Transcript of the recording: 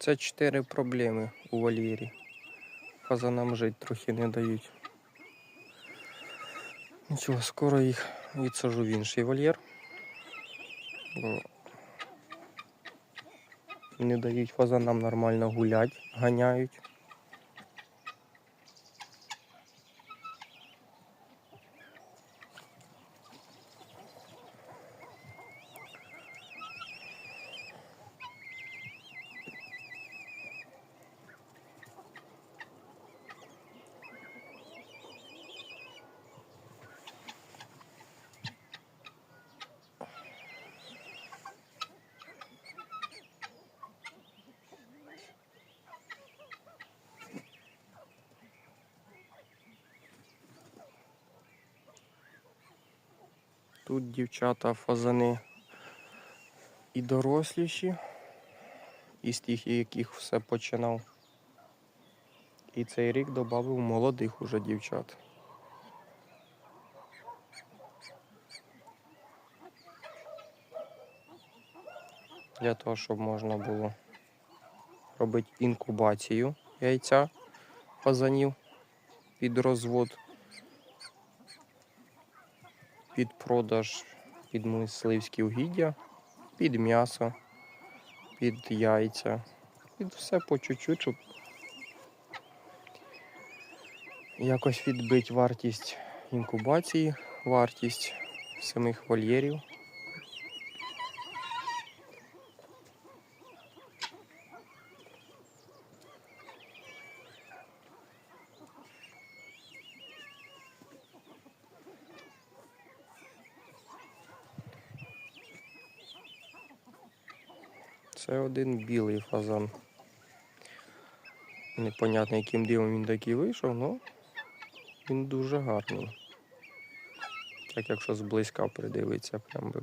Це чотири проблеми у вольєрі. Фазанам жити трохи не дають. Нічого, скоро їх відсажу в інший вольєр. Бо не дають фазанам нормально гуляти, ганяють. Тут дівчата фазани і доросліші, із тих, яких все починав. І цей рік додав молодих уже дівчат. Для того, щоб можна було робити інкубацію яйця фазанів під розвод під продаж, під мисливські угіддя, під м'ясо, під яйця, під все по чуть-чуть, щоб якось відбити вартість інкубації, вартість самих вольєрів. Це один білий фазан. Непонятно, яким дивом він такий вийшов, але він дуже гарний. Так якщо зблизька придивиться, прям би